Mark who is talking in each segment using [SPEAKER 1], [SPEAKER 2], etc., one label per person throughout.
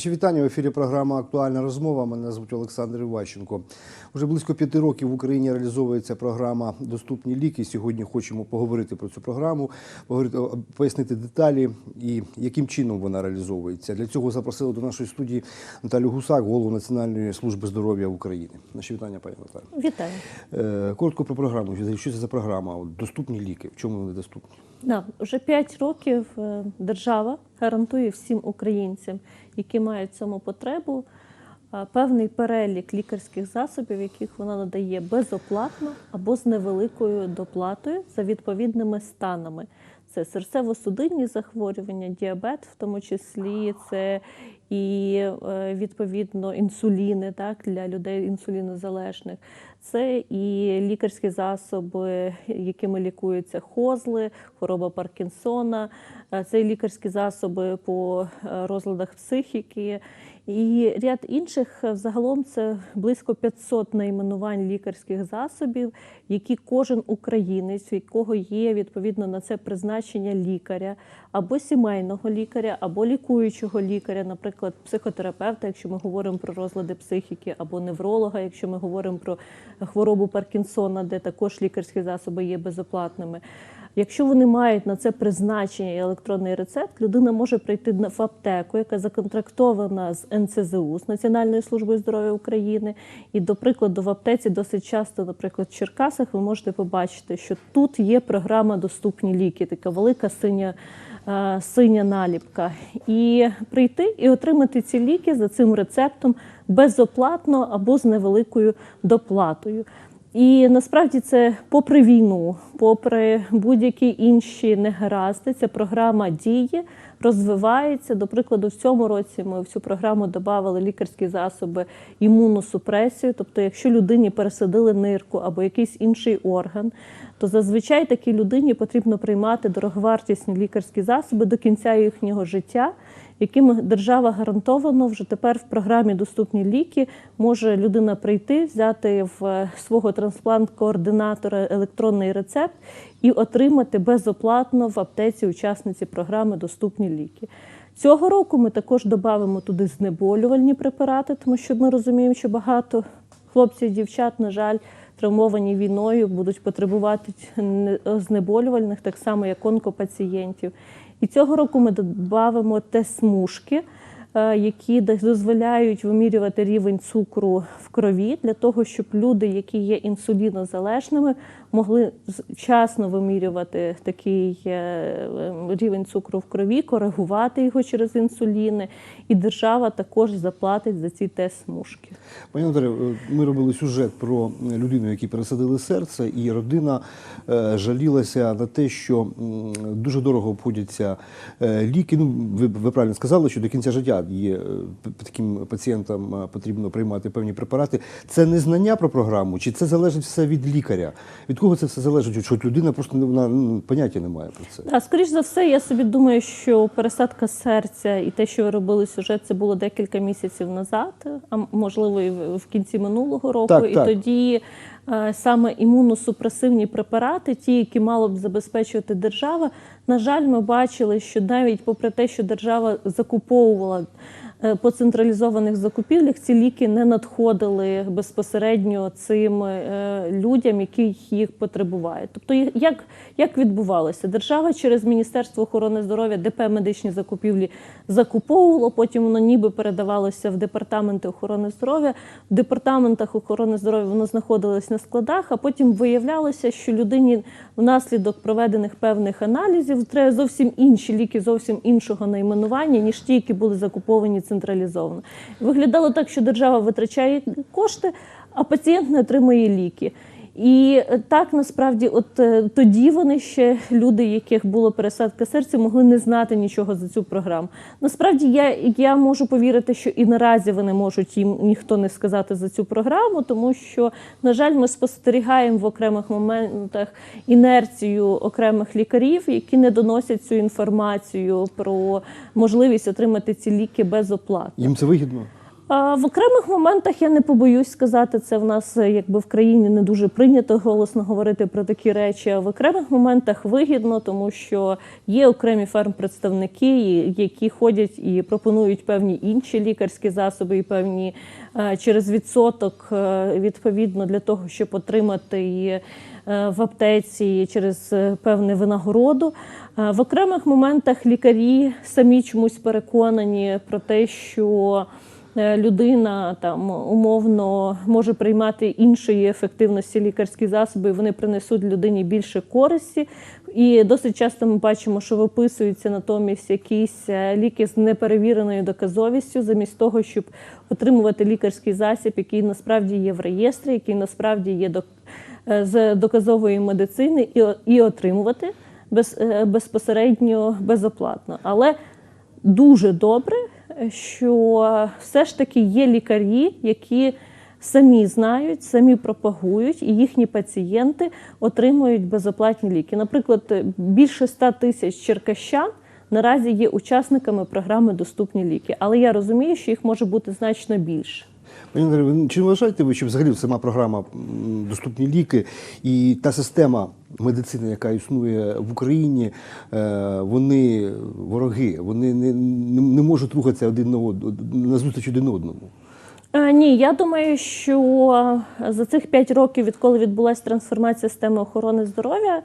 [SPEAKER 1] Наші вітання в ефірі. Програма Актуальна розмова. Мене звуть Олександр Іващенко. Уже близько п'яти років в Україні реалізовується програма Доступні ліки. Сьогодні хочемо поговорити про цю програму, пояснити деталі і яким чином вона реалізовується. Для цього запросили до нашої студії Наталю Гусак, голову Національної служби здоров'я України. Наші вітання, пані Наталі.
[SPEAKER 2] Вітаю.
[SPEAKER 1] Е, Коротко про програму. Що це за програма? Доступні ліки. В чому вони доступні?
[SPEAKER 2] Да, вже 5 років е, держава гарантує всім українцям, які мають цьому потребу, певний перелік лікарських засобів, яких вона надає безоплатно або з невеликою доплатою за відповідними станами. Це серцево-судинні захворювання, діабет, в тому числі це і е, відповідно інсуліни так, для людей інсулінозалежних. Це і лікарські засоби, якими лікуються хозли, хвороба Паркінсона, е, це і лікарські засоби по е, розладах психіки. І ряд інших е, загалом це близько 500 найменувань лікарських засобів, які кожен українець, у якого є відповідно на це призначення лікаря або сімейного лікаря, або лікуючого лікаря, наприклад, психотерапевта, якщо ми говоримо про розлади психіки, або невролога, якщо ми говоримо про хворобу Паркінсона, де також лікарські засоби є безоплатними. Якщо вони мають на це призначення і електронний рецепт, людина може прийти в аптеку, яка законтрактована з НЦЗУ, з Національною службою здоров'я України. І, до прикладу, в аптеці досить часто, наприклад, в Черкасах, ви можете побачити, що тут є програма Доступні ліки, така велика синя. е, Синя наліпка, і прийти і отримати ці ліки за цим рецептом безоплатно або з невеликою доплатою. І насправді це попри війну, попри будь-які інші негаразди, ця програма діє, розвивається. До прикладу, в цьому році ми в цю програму додали лікарські засоби імуносупресію. Тобто, якщо людині пересадили нирку або якийсь інший орган, то зазвичай такій людині потрібно приймати дороговартісні лікарські засоби до кінця їхнього життя яким держава гарантовано вже тепер в програмі Доступні ліки може людина прийти, взяти в е, свого трансплант-координатора електронний рецепт і отримати безоплатно в аптеці учасниці програми Доступні ліки. Цього року ми також додамо туди знеболювальні препарати, тому що ми розуміємо, що багато хлопців і дівчат, на жаль, травмовані війною, будуть потребувати не- знеболювальних, так само як онкопацієнтів. І цього року ми додавимо тест-смужки, е, які дозволяють вимірювати рівень цукру в крові для того, щоб люди, які є інсулінозалежними, могли вчасно вимірювати такий е, рівень цукру в крові, коригувати його через інсуліни. І держава також заплатить за ці тест-смужки.
[SPEAKER 1] Пані Наталі, е, ми робили сюжет про людину, якій пересадили серце, і родина е, жалілася на те, що дуже дорого обходяться ліки. Ну, ви, ви правильно сказали, що до кінця життя є таким пацієнтам потрібно приймати певні препарати. Це не знання про програму, чи це залежить все від лікаря? Від кого це все залежить? Що людина просто не вона ну, поняття не має про це.
[SPEAKER 2] А скоріш за все, я собі думаю, що пересадка серця і те, що ви робили сюжет, це було декілька місяців назад, а можливо, і в кінці минулого року.
[SPEAKER 1] Так,
[SPEAKER 2] і
[SPEAKER 1] так.
[SPEAKER 2] тоді е, саме імуносупресивні препарати, ті, які мало б забезпечувати держава, на жаль, ми бачили, що навіть попри те, що держава закуповувала. Е, По централізованих закупівлях ці ліки не надходили безпосередньо цим е, людям, які їх потребувають. Тобто, як, як відбувалося? Держава через Міністерство охорони здоров'я, ДП медичні закупівлі закуповувало, потім воно ніби передавалося в департаменти охорони здоров'я. В департаментах охорони здоров'я воно знаходилось на складах, а потім виявлялося, що людині внаслідок проведених певних аналізів треба зовсім інші ліки, зовсім іншого найменування, ніж ті, які були закуповані централізовано. Виглядало так, що держава витрачає кошти, а пацієнт не отримує ліки. І так насправді, от е, тоді вони ще люди, яких було пересадка серця, могли не знати нічого за цю програму. Насправді я, я можу повірити, що і наразі вони можуть їм ніхто не сказати за цю програму, тому що, на жаль, ми спостерігаємо в окремих моментах інерцію окремих лікарів, які не доносять цю інформацію про можливість отримати ці ліки безоплатно.
[SPEAKER 1] Їм це вигідно?
[SPEAKER 2] В окремих моментах я не побоюсь сказати, це в нас е, якби в країні не дуже прийнято голосно говорити про такі речі. В окремих моментах вигідно, тому що є окремі фармпредставники, і- які ходять і пропонують певні інші лікарські засоби, і певні е, через відсоток е, відповідно для того, щоб отримати е, в аптеці через певну винагороду. В окремих моментах лікарі самі чомусь переконані про те, що людина там умовно може приймати іншої ефективності лікарські засоби, вони принесуть людині більше користі. І досить часто ми бачимо, що виписуються натомість якісь е, ліки з неперевіреною доказовістю, замість того, щоб отримувати лікарський засіб, який насправді є в реєстрі, який насправді є док- е, з доказової медицини, і, і отримувати без, е, безпосередньо безоплатно. Але дуже добре, е, що все ж таки є лікарі, які самі знають, самі пропагують, і їхні пацієнти отримують безоплатні ліки. Наприклад, більше 100 тисяч черкащан наразі є учасниками програми Доступні ліки. Але я розумію, що їх може бути значно більше.
[SPEAKER 1] Чи не вважаєте ви, що взагалі сама програма доступні ліки і та система медицини, яка існує в Україні, е, вони вороги, вони не, не, можуть рухатися один на од- назустріч один одному.
[SPEAKER 2] Е, Ні, я думаю, що за цих 5 років, відколи відбулася трансформація системи охорони здоров'я,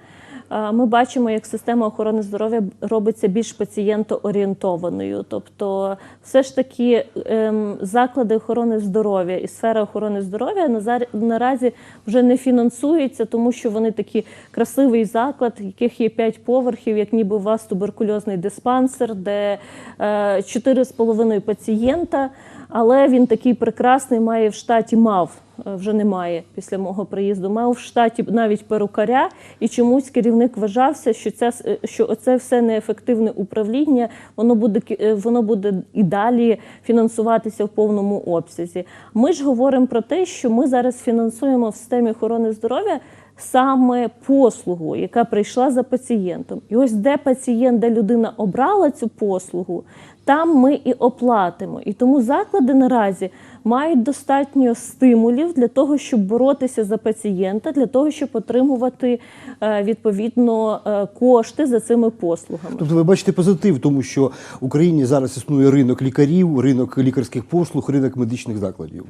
[SPEAKER 2] ми бачимо, як система охорони здоров'я робиться більш пацієнтоорієнтованою. Тобто, все ж таки ем, заклади охорони здоров'я і сфера охорони здоров'я наразі вже не фінансуються, тому що вони такі красивий заклад, яких є 5 поверхів, як ніби у вас туберкульозний диспансер, де е, 4,5 пацієнта. Але він такий прекрасний, має в штаті мав. Е, Вже немає після мого приїзду. Мав в штаті навіть перукаря, і чомусь керівник вважався, що це що це все неефективне управління. Воно буде е, воно буде і далі фінансуватися в повному обсязі. Ми ж говоримо про те, що ми зараз фінансуємо в системі охорони здоров'я. Саме послугу, яка прийшла за пацієнтом, і ось де пацієнт, де людина обрала цю послугу, там ми і оплатимо. І тому заклади наразі мають достатньо стимулів для того, щоб боротися за пацієнта, для того, щоб отримувати е, відповідно е, кошти за цими послугами.
[SPEAKER 1] Тобто ви бачите позитив тому, що в Україні зараз існує ринок лікарів, ринок лікарських послуг, ринок медичних закладів.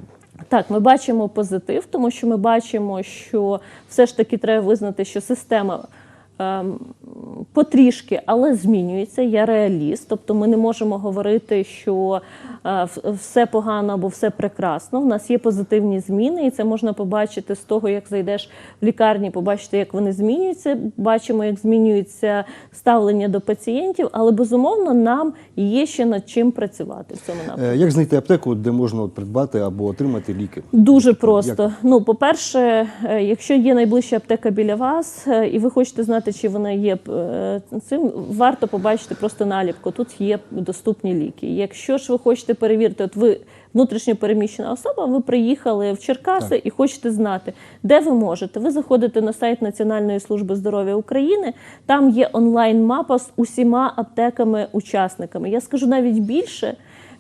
[SPEAKER 2] Так, ми бачимо позитив, тому що ми бачимо, що все ж таки треба визнати, що система. Ем, Потрішки, але змінюється. Я реаліст, тобто ми не можемо говорити, що е, все погано або все прекрасно. У нас є позитивні зміни, і це можна побачити з того, як зайдеш в лікарні, побачити, як вони змінюються. Бачимо, як змінюється ставлення до пацієнтів, але безумовно нам є ще над чим працювати в цьому напрямку.
[SPEAKER 1] Е, Як знайти аптеку, де можна придбати або отримати ліки?
[SPEAKER 2] Дуже просто. Ну, по-перше, е, якщо є найближча аптека біля вас, і ви хочете знати, чи вона є е, цим, варто побачити просто наліпку. Тут є доступні ліки. Якщо ж ви хочете перевірити, от ви внутрішньо переміщена особа, ви приїхали в Черкаси і хочете знати, де ви можете. Ви заходите на сайт Національної служби здоров'я України. Там є онлайн-мапа з усіма аптеками-учасниками. Я скажу навіть більше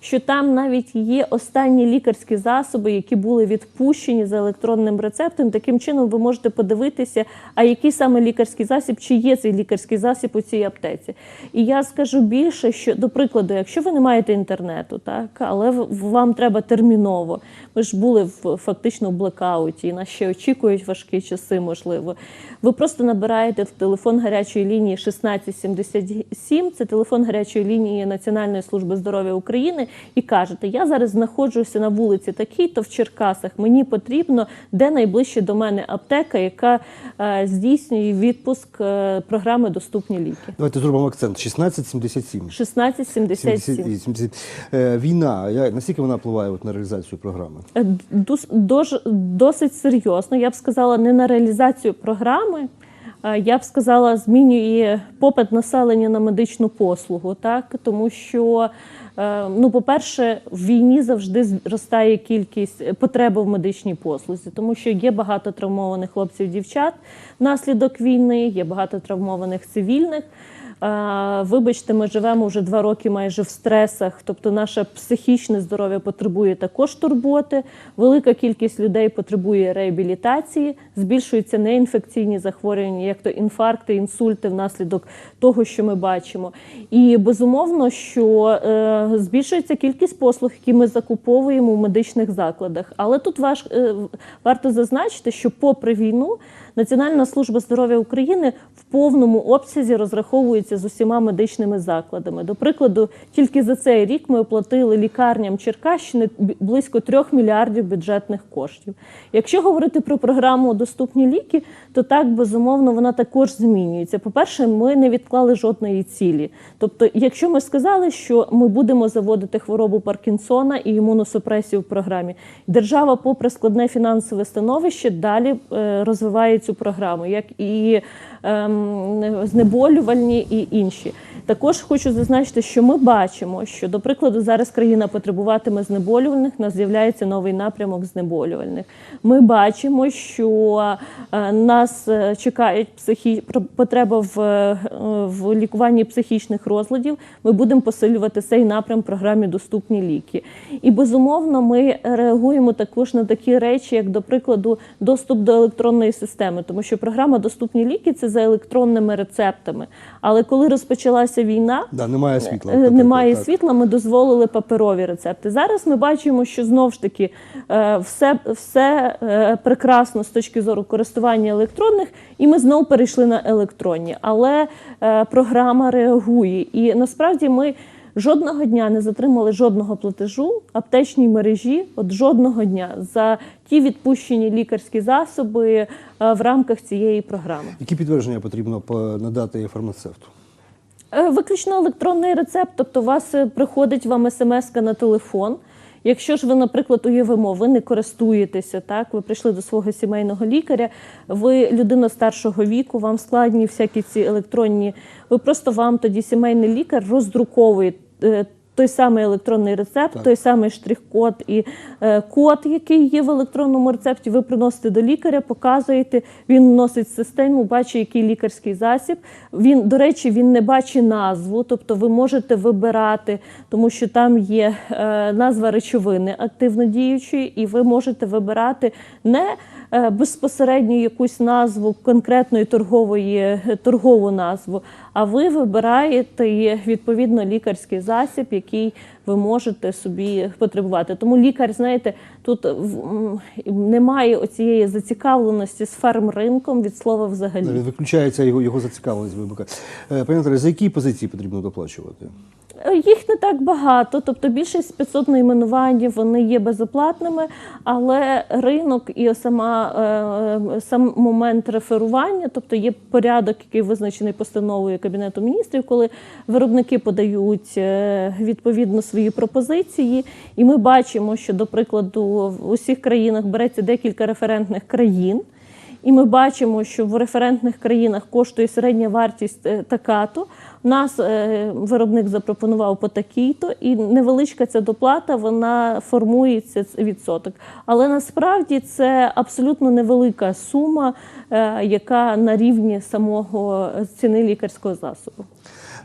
[SPEAKER 2] що там навіть є останні лікарські засоби, які були відпущені за електронним рецептом. Таким чином ви можете подивитися, а який саме лікарський засіб, чи є цей лікарський засіб у цій аптеці. І я скажу більше, що до прикладу, якщо ви не маєте інтернету, так але вам треба терміново. Ми ж були в фактично в блекауті, і нас ще очікують важкі часи, можливо. Ви просто набираєте в телефон гарячої лінії 1677, це телефон гарячої лінії Національної служби здоров'я України, і кажете: я зараз знаходжуся на вулиці такій-то в Черкасах. Мені потрібно, де найближче до мене аптека, яка е, здійснює відпуск е, програми Доступні ліки.
[SPEAKER 1] Давайте зробимо акцент. 1677.
[SPEAKER 2] 1677.
[SPEAKER 1] 70. Е, Війна, я- наскільки вона впливає от на реалізацію програми?
[SPEAKER 2] Е, дос- дож- досить серйозно. Я б сказала, не на реалізацію програми. е, Я б сказала, змінює попит населення на медичну послугу, так тому що, ну, по-перше, в війні завжди зростає кількість е, потреби в медичній послузі, тому що є багато травмованих хлопців, дівчат внаслідок війни, є багато травмованих цивільних. Вибачте, ми живемо вже два роки майже в стресах, тобто наше психічне здоров'я потребує також турботи. Велика кількість людей потребує реабілітації, збільшуються неінфекційні захворювання, як то інфаркти, інсульти внаслідок того, що ми бачимо. І безумовно, що е, збільшується кількість послуг, які ми закуповуємо в медичних закладах. Але тут е, варто зазначити, що попри війну Національна служба здоров'я України в повному обсязі розраховується з усіма медичними закладами. До прикладу, тільки за цей рік ми оплатили лікарням Черкащини близько 3 мільярдів бюджетних коштів. Якщо говорити про програму Доступні ліки, то так безумовно вона також змінюється. По-перше, ми не відклали жодної цілі. Тобто, якщо ми сказали, що ми будемо заводити хворобу Паркінсона і імуносупресію в програмі, держава, попри складне фінансове становище, далі е, розвиває цю програму, як і ем, знеболювальні і інші. Також хочу зазначити, що ми бачимо, що, до прикладу, зараз країна потребуватиме знеболювальних, у нас з'являється новий напрямок знеболювальних. Ми бачимо, що е, нас е, чекають психі... потреба в, е, в лікуванні психічних розладів. Ми будемо посилювати цей напрям в програмі Доступні ліки. І безумовно, ми реагуємо також на такі речі, як, до прикладу, доступ до електронної системи, тому що програма Доступні ліки це за електронними рецептами. Але коли розпочалася війна,
[SPEAKER 1] Да, немає світла.
[SPEAKER 2] Е,
[SPEAKER 1] Так,
[SPEAKER 2] Немає
[SPEAKER 1] так.
[SPEAKER 2] світла, ми дозволили паперові рецепти. Зараз ми бачимо, що знов ж таки е, все, все е, прекрасно з точки зору користування електронних, і ми знов перейшли на електронні. Але е, програма реагує. І насправді ми жодного дня не затримали жодного платежу аптечній мережі, от жодного дня за ті відпущені лікарські засоби е, в рамках цієї програми.
[SPEAKER 1] Які підтвердження потрібно по- надати фармацевту?
[SPEAKER 2] Е, Виключно електронний рецепт, тобто у вас е, приходить вам смс на телефон. Якщо ж ви, наприклад, уявимо, ви не користуєтеся, так ви прийшли до свого сімейного лікаря, ви людина старшого віку, вам складні всякі ці електронні. Ви просто вам тоді сімейний лікар роздруковує е, той самий електронний рецепт,
[SPEAKER 1] Так.
[SPEAKER 2] той самий штрих-код і е, код, який є в електронному рецепті, ви приносите до лікаря, показуєте, він вносить в систему, бачить, який лікарський засіб. Він, до речі, він не бачить назву, тобто ви можете вибирати, тому що там є е, назва речовини активно діючої, і ви можете вибирати не безпосередньо якусь назву конкретної торгової е, торгову назву, а ви вибираєте відповідно лікарський засіб, який ви можете собі потребувати. Тому лікар, знаєте, тут в- немає оцієї зацікавленості з фармринком від слова взагалі.
[SPEAKER 1] Виключається його, його зацікавленість. Е, Пані Наталі, за які позиції потрібно доплачувати?
[SPEAKER 2] Їх не так багато, тобто більшість 500 найменувань вони є безоплатними, але ринок і сама е, сам момент реферування, тобто є порядок, який визначений постановою Кабінету міністрів, коли виробники подають е, відповідно свої пропозиції, і ми бачимо, що до прикладу в усіх країнах береться декілька референтних країн. І ми бачимо, що в референтних країнах коштує середня вартість е, така-то. Нас е, виробник запропонував по такій-то, і невеличка ця доплата вона формується відсоток. Але насправді це абсолютно невелика сума, е, яка на рівні самого ціни лікарського засобу.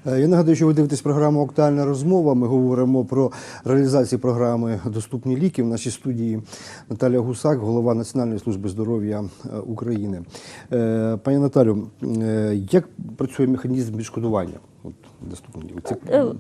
[SPEAKER 1] Е, Я нагадую, що ви дивитесь програму Актуальна розмова. Ми говоримо про реалізацію програми Доступні ліки. В нашій студії Наталя Гусак, голова Національної служби здоров'я е, України. Е, Пані Наталю, як працює механізм відшкодування? От, доступні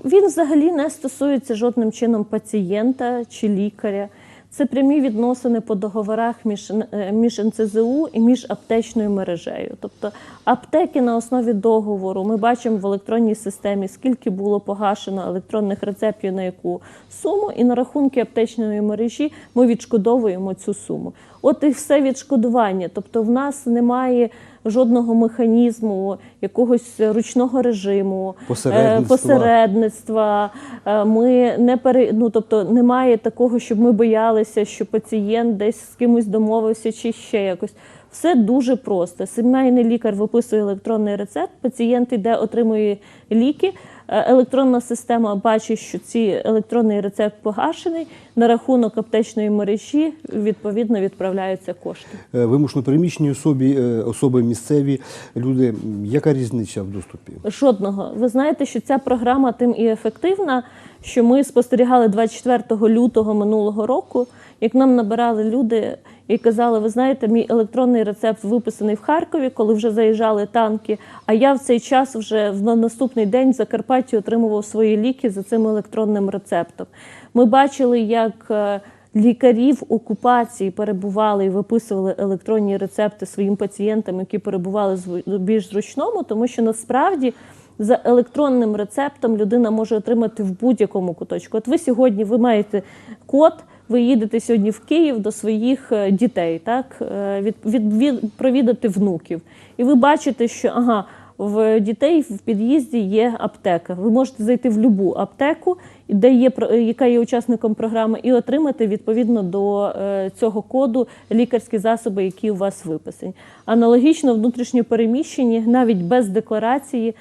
[SPEAKER 2] Він взагалі не стосується жодним чином пацієнта чи лікаря. Це прямі відносини по договорах між, е, між НЦЗУ і між аптечною мережею. Тобто аптеки на основі договору ми бачимо в електронній системі, скільки було погашено електронних рецептів на яку суму, і на рахунки аптечної мережі ми відшкодовуємо цю суму. От і все відшкодування. Тобто, в нас немає жодного механізму, якогось ручного режиму, е,
[SPEAKER 1] Посередництва.
[SPEAKER 2] посередництва. Е, Ми не пере... ну, тобто немає такого, щоб ми боялися, що пацієнт десь з кимось домовився чи ще якось. Все дуже просто. Сімейний лікар виписує електронний рецепт, пацієнт йде, отримує ліки. е, електронна система бачить, що ці електронний рецепт погашений, на рахунок аптечної мережі відповідно відправляються кошти.
[SPEAKER 1] Е, Вимушено переміщені особі, е, особи місцеві люди. Яка різниця в доступі?
[SPEAKER 2] Жодного. Ви знаєте, що ця програма тим і ефективна, що ми спостерігали 24 лютого минулого року, як нам набирали люди і казали, ви знаєте, мій електронний рецепт виписаний в Харкові, коли вже заїжджали танки. А я в цей час вже в- на наступний день в Закарпатті отримував свої ліки за цим електронним рецептом. Ми бачили, як е, лікарі в окупації перебували і виписували електронні рецепти своїм пацієнтам, які перебували зв- більш зручному, тому що насправді. За електронним рецептом людина може отримати в будь-якому куточку. От ви сьогодні ви маєте код, ви їдете сьогодні в Київ до своїх е, дітей, так е, від, від, від провідати внуків, і ви бачите, що ага. В дітей в під'їзді є аптека. Ви можете зайти в будь-яку аптеку, де є про- яка є учасником програми, і отримати відповідно до е, цього коду лікарські засоби, які у вас виписані. Аналогічно внутрішньо переміщені, навіть без декларації,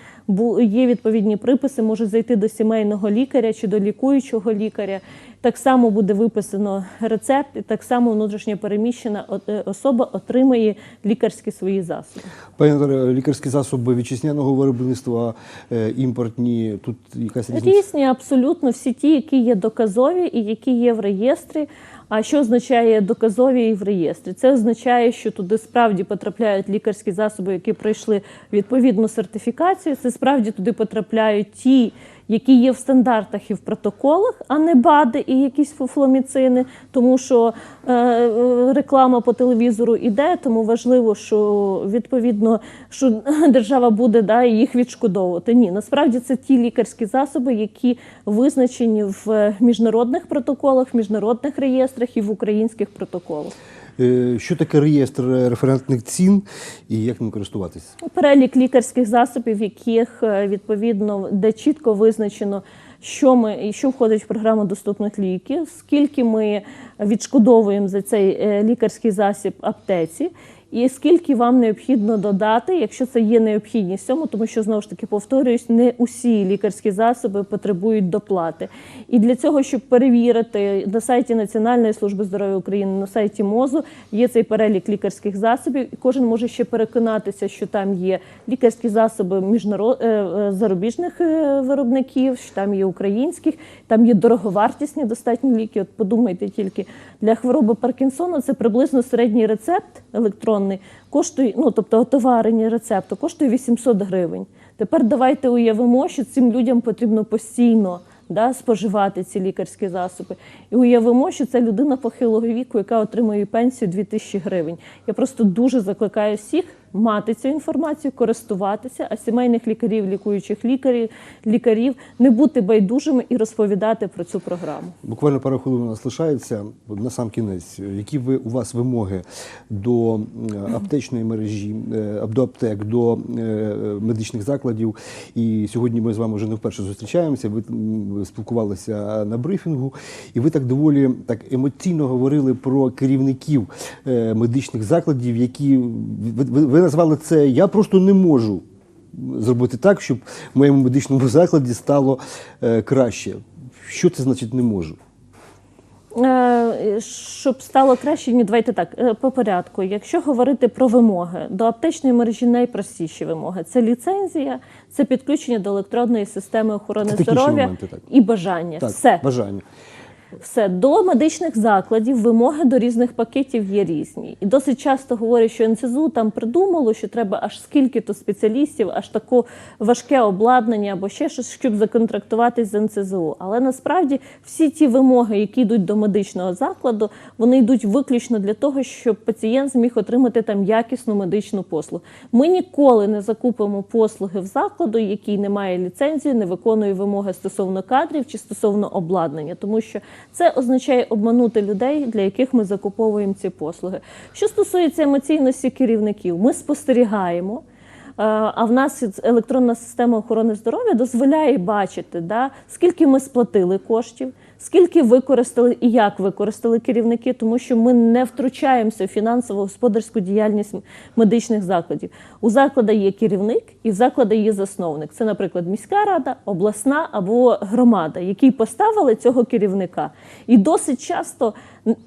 [SPEAKER 2] є відповідні приписи, може зайти до сімейного лікаря чи до лікуючого лікаря. Так само буде виписано рецепт, і так само внутрішньо переміщена е, особа отримає лікарські свої засоби.
[SPEAKER 1] Пані Наталя, лікарські засоби вітчизняного виробництва, е, імпортні, тут якась різниця?
[SPEAKER 2] Різні абсолютно всі ті, які є доказові і які є в реєстрі. А що означає доказові і в реєстрі? Це означає, що туди справді потрапляють лікарські засоби, які пройшли відповідну сертифікацію. Це справді туди потрапляють ті, які є в стандартах і в протоколах, а не БАДи і якісь фуфломіцини, тому що е, е, реклама по телевізору іде, тому важливо, що відповідно що держава буде да, їх відшкодовувати. Ні, насправді це ті лікарські засоби, які визначені в міжнародних протоколах, в міжнародних реєстрах і в українських протоколах.
[SPEAKER 1] Е, Що таке реєстр референтних цін і як ним користуватись?
[SPEAKER 2] Перелік лікарських засобів, яких е, відповідно де чітко визначено, що ми що входить в програму доступних ліків, скільки ми відшкодовуємо за цей е, лікарський засіб аптеці. І скільки вам необхідно додати, якщо це є необхідність цьому, тому що знову ж таки повторююсь, не усі лікарські засоби потребують доплати. І для цього, щоб перевірити на сайті Національної служби здоров'я України, на сайті МОЗу є цей перелік лікарських засобів, і кожен може ще переконатися, що там є лікарські засоби міжнарод... е, е, зарубіжних е, виробників, що там є українських, там є дороговартісні достатні ліки. От подумайте тільки для хвороби Паркінсона це приблизно середній рецепт електронний коштує, ну тобто отоварення рецепту коштує 800 гривень. Тепер давайте уявимо, що цим людям потрібно постійно да, споживати ці лікарські засоби. І уявимо, що це людина похилого віку, яка отримує пенсію 2000 гривень. Я просто дуже закликаю всіх мати цю інформацію, користуватися, а сімейних лікарів, лікуючих лікарів, лікарів не бути байдужими і розповідати про цю програму.
[SPEAKER 1] Буквально пару хвилин у нас лишається. На сам кінець, які ви у вас вимоги до аптечної мережі, е, до аптек, до е, медичних закладів? І сьогодні ми з вами вже не вперше зустрічаємося. Ви спілкувалися на брифінгу, і ви так доволі так емоційно говорили про керівників е, медичних закладів, які ви, ви, назвали це Я просто не можу зробити так, щоб в моєму медичному закладі стало е, краще. Що це значить не можу?
[SPEAKER 2] Е, Щоб стало краще, ні, давайте так е, по порядку. Якщо говорити про вимоги, до аптечної мережі найпростіші вимоги це ліцензія, це підключення до електронної системи охорони здоров'я і бажання.
[SPEAKER 1] Так,
[SPEAKER 2] Все.
[SPEAKER 1] бажання.
[SPEAKER 2] Все до медичних закладів вимоги до різних пакетів є різні. І досить часто говорять, що НСЗУ там придумало, що треба аж скільки то спеціалістів, аж таке важке обладнання або ще щось, щоб законтрактуватись з НСЗУ. Але насправді всі ті вимоги, які йдуть до медичного закладу, вони йдуть виключно для того, щоб пацієнт зміг отримати там якісну медичну послугу. Ми ніколи не закупимо послуги в закладу, який не має ліцензії, не виконує вимоги стосовно кадрів чи стосовно обладнання, тому що це означає обманути людей, для яких ми закуповуємо ці послуги. Що стосується емоційності керівників, ми спостерігаємо. е, А в нас електронна система охорони здоров'я дозволяє бачити, да, скільки ми сплатили коштів, Скільки використали і як використали керівники, тому що ми не втручаємося в фінансово-господарську діяльність медичних закладів. У закладу є керівник і в закладу є засновник. Це, наприклад, міська рада, обласна або громада, які поставили цього керівника. І досить часто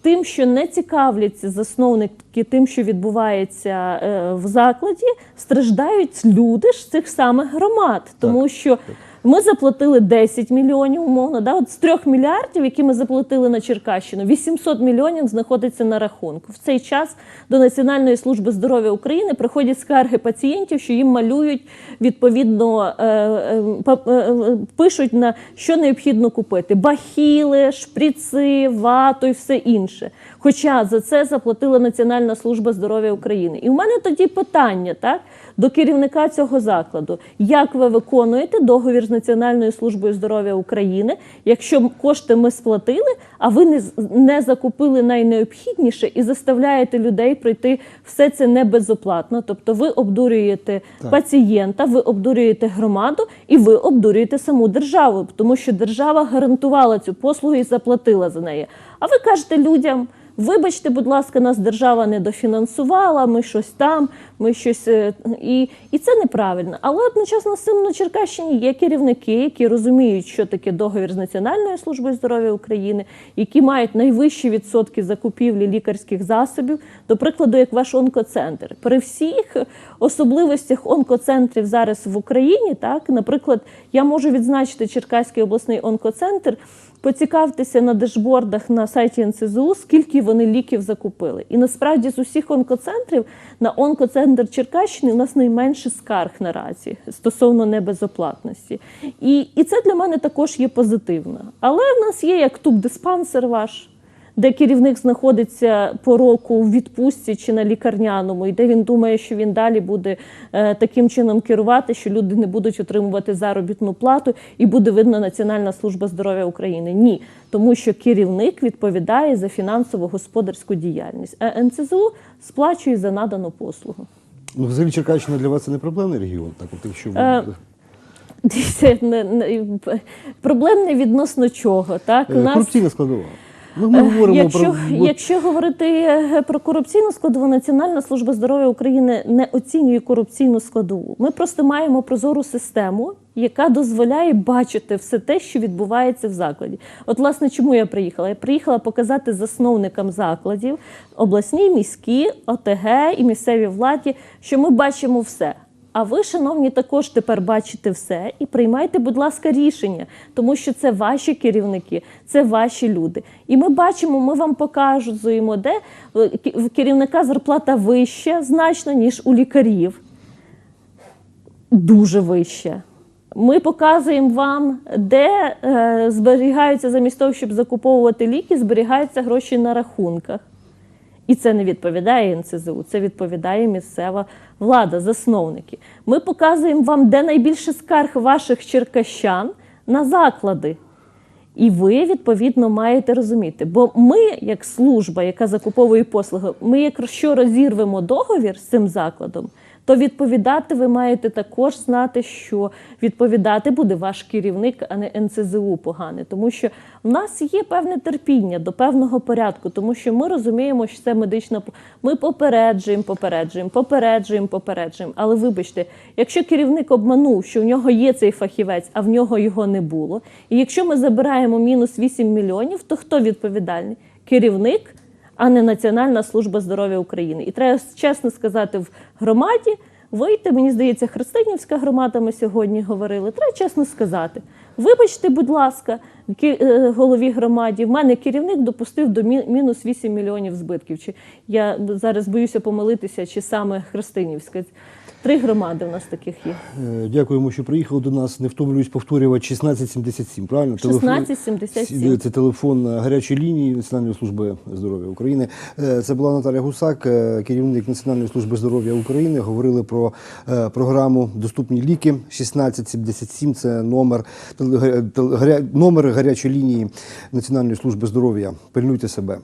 [SPEAKER 2] тим, що не цікавляться засновники тим, що відбувається е, в закладі, страждають люди ж цих самих громад, тому що. Ми заплатили 10 мільйонів, умовно. Да? От з 3 мільярдів, які ми заплатили на Черкащину, 800 мільйонів знаходиться на рахунку. В цей час до Національної служби здоров'я України приходять скарги пацієнтів, що їм малюють відповідно, е, е, е, пишуть на що необхідно купити: бахіли, шприци, вату і все інше. Хоча за це заплатила Національна служба здоров'я України. І в мене тоді питання, так? до керівника цього закладу. Як ви виконуєте договір з Національною службою здоров'я України, якщо кошти ми сплатили, а ви не, не закупили найнеобхідніше і заставляєте людей пройти все це не безоплатно? Тобто ви обдурюєте
[SPEAKER 1] Так.
[SPEAKER 2] пацієнта, ви обдурюєте громаду і ви обдурюєте саму державу, тому що держава гарантувала цю послугу і заплатила за неї. А ви кажете людям. Вибачте, будь ласка, нас держава не дофінансувала, ми щось там, ми щось е, і, і це неправильно. Але одночасно з цим на Черкащині є керівники, які розуміють, що таке договір з Національною службою здоров'я України, які мають найвищі відсотки закупівлі лікарських засобів, до прикладу, як ваш онкоцентр. При всіх особливостях онкоцентрів зараз в Україні, так, наприклад, я можу відзначити Черкаський обласний онкоцентр. Поцікавтеся на дешбордах на сайті НСЗУ, скільки вони ліків закупили. І насправді з усіх онкоцентрів на онкоцентр Черкащини у нас найменше скарг наразі стосовно небезоплатності. І, і це для мене також є позитивно. Але в нас є як туб-диспансер ваш. Де керівник знаходиться по року в відпустці чи на лікарняному, і де він думає, що він далі буде е, таким чином керувати, що люди не будуть отримувати заробітну плату, і буде видно Національна служба здоров'я України. Ні, тому що керівник відповідає за фінансово-господарську діяльність, а НЦЗУ сплачує за надану послугу.
[SPEAKER 1] Ну, взагалі Черкащина для вас це не проблемний регіон, так от якщо ви
[SPEAKER 2] Е, Дивіться, не, не, проблем не відносно чого. Так
[SPEAKER 1] Е, корупційна складова. Ну, ми говоримо
[SPEAKER 2] якщо,
[SPEAKER 1] про
[SPEAKER 2] якщо говорити е, про корупційну складову, Національна служба здоров'я України не оцінює корупційну складову. Ми просто маємо прозору систему, яка дозволяє бачити все те, що відбувається в закладі. От, власне, чому я приїхала? Я приїхала показати засновникам закладів, обласній, міські, ОТГ і місцевій владі, що ми бачимо все. А ви, шановні, також тепер бачите все і приймайте, будь ласка, рішення, тому що це ваші керівники, це ваші люди. І ми бачимо, ми вам показуємо, де е, в керівника зарплата вища значно, ніж у лікарів. Дуже вища. Ми показуємо вам, де е, зберігаються замість того, щоб закуповувати ліки, зберігаються гроші на рахунках. І це не відповідає НЦЗУ, це відповідає місцева влада, засновники. Ми показуємо вам, де найбільше скарг ваших черкащан на заклади. І ви, відповідно, маєте розуміти. Бо ми, як служба, яка закуповує послуги, ми, якщо розірвемо договір з цим закладом, то відповідати ви маєте також знати, що відповідати буде ваш керівник, а не НЦЗУ погане. Тому що в нас є певне терпіння до певного порядку, тому що ми розуміємо, що це медична Ми попереджуємо, попереджуємо, попереджуємо, попереджуємо. Але вибачте, якщо керівник обманув, що в нього є цей фахівець, а в нього його не було, і якщо ми забираємо мінус 8 мільйонів, то хто відповідальний? Керівник а не Національна служба здоров'я України. І треба чесно сказати в громаді. Вийти, мені здається, Христинівська громада, ми сьогодні говорили. Треба чесно сказати. Вибачте, будь ласка, голові громаді. В мене керівник допустив до мінус 8 мільйонів збитків. Чи я зараз боюся помилитися, чи саме Христинівська. Три громади в нас таких є.
[SPEAKER 1] Е, Дякуємо, що приїхали до нас. Не втомлююсь повторювати 1677, правильно? Телефон-
[SPEAKER 2] 1677.
[SPEAKER 1] Це телефон е, гарячої лінії Національної служби здоров'я України. Е, Це була Наталя Гусак, е, керівник Національної служби здоров'я України. Говорили про е, програму Доступні ліки 1677. Це номер, номер гарячої лінії Національної служби здоров'я. Пильнуйте себе.